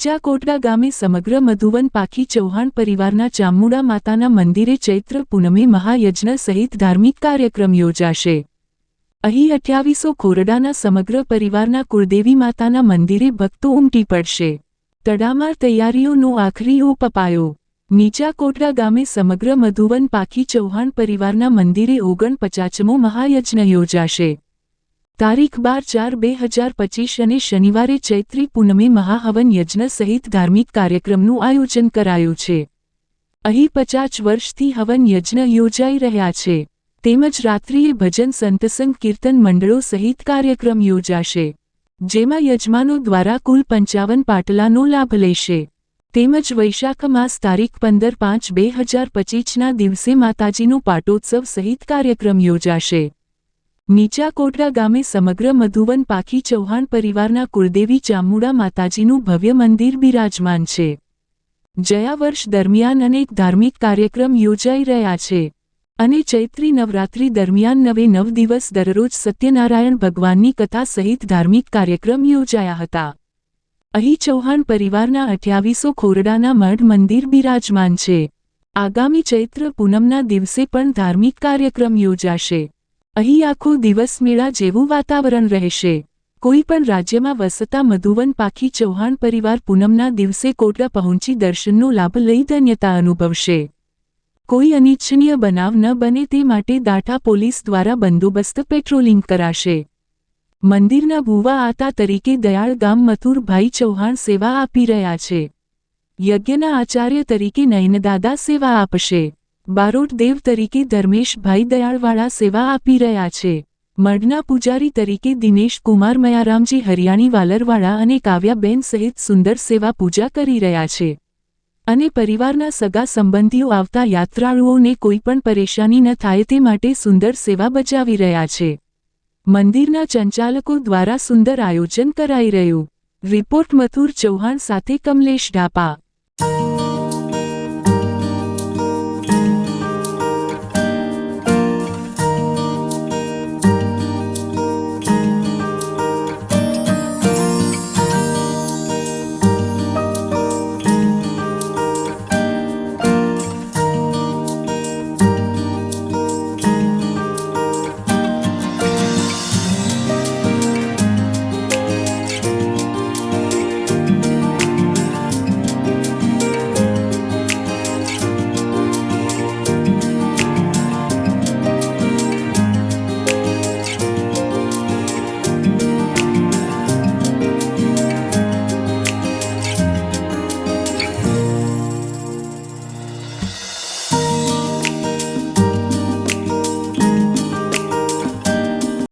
નીચા કોટડા ગામે સમગ્ર મધુવન પાખી ચૌહાણ પરિવારના ચામુડા માતાના મંદિરે ચૈત્ર પૂનમે મહાયજ્ઞ સહિત ધાર્મિક કાર્યક્રમ યોજાશે. અહીં અઠ્યાવીસો ખોરડાના સમગ્ર પરિવારના કુળદેવી માતાના મંદિરે ભક્તો ઉમટી પડશે. તડામાર તૈયારીઓનો આખરી ઓપ અપાયો. નીચા કોટડા ગામે સમગ્ર મધુવન પાખી ચૌહાણ પરિવારના મંદિરે ઓગણપચાસમો મહાયજ્ઞ યોજાશે. તારીખ બાર ચાર બે હજાર પચીસ અને શનિવારે ચૈત્રી પૂનમે મહાહવન યજ્ઞ સહિત ધાર્મિક કાર્યક્રમનું આયોજન કરાયું છે. અહીં પચાસ વર્ષથી હવન યજ્ઞ યોજાઈ રહ્યા છે. તેમજ રાત્રિએ ભજન સંતસંગ કીર્તન મંડળો સહિત કાર્યક્રમ યોજાશે. જેમાં યજમાનો દ્વારા કુલ પંચાવન પાટલાનો લાભ લેશે. તેમજ વૈશાખ માસ તારીખ પંદર પાંચ બે હજાર પચીસના દિવસે માતાજીનો પાટોત્સવ સહિત કાર્યક્રમ યોજાશે. નીચા ગામે સમગ્ર મધુવન પાખી ચૌહાણ પરિવારના કુળદેવી ચામુડા માતાજીનું ભવ્ય મંદિર બિરાજમાન છે. જયા વર્ષ દરમિયાન અનેક ધાર્મિક કાર્યક્રમ યોજાઈ રહ્યા છે અને ચૈત્રી નવરાત્રી દરમિયાન નવે નવ દિવસ દરરોજ સત્યનારાયણ ભગવાનની કથા સહિત ધાર્મિક કાર્યક્રમ યોજાયા હતા. અહીં ચૌહાણ પરિવારના અઠ્યાવીસો ખોરડાના મઢ મંદિર બિરાજમાન છે. આગામી ચૈત્ર પૂનમના દિવસે પણ ધાર્મિક કાર્યક્રમ યોજાશે. અહીં આખો દિવસ મેળા જેવું વાતાવરણ રહેશે. કોઈ પણ રાજ્યમાં વસતા મધુવન પાખી ચૌહાણ પરિવાર પૂનમના દિવસે કોટડા પહોંચી દર્શનનો લાભ લઈ ધન્યતા અનુભવશે. કોઈ અનિચ્છનીય બનાવ ન બને તે માટે દાઠા પોલીસ દ્વારા બંદોબસ્ત પેટ્રોલિંગ કરાશે. મંદિરના ભૂવા આતા તરીકે દયાળ ગામ મથુરભાઈ ચૌહાણ સેવા આપી રહ્યા છે. યજ્ઞના આચાર્ય તરીકે નયનદાદા સેવા આપશે. બારોટ દેવ તરીકે ધર્મેશભાઈ દયાળવાળા સેવા આપી રહ્યા છે. મઢના પૂજારી તરીકે દિનેશ કુમાર મયારામજી હરિયાણી વાલરવાળા અને કાવ્યાબેન સહિત સુંદર સેવા પૂજા કરી રહ્યા છે. અને પરિવારના સગા સંબંધીઓ આવતા યાત્રાળુઓને કોઈપણ પરેશાની ન થાય તે માટે સુંદર સેવા બજાવી રહ્યા છે. મંદિરના સંચાલકો દ્વારા સુંદર આયોજન કરાઈ રહ્યું. રિપોર્ટ મથુર ચૌહાણ સાથે કમલેશ ઢાપા.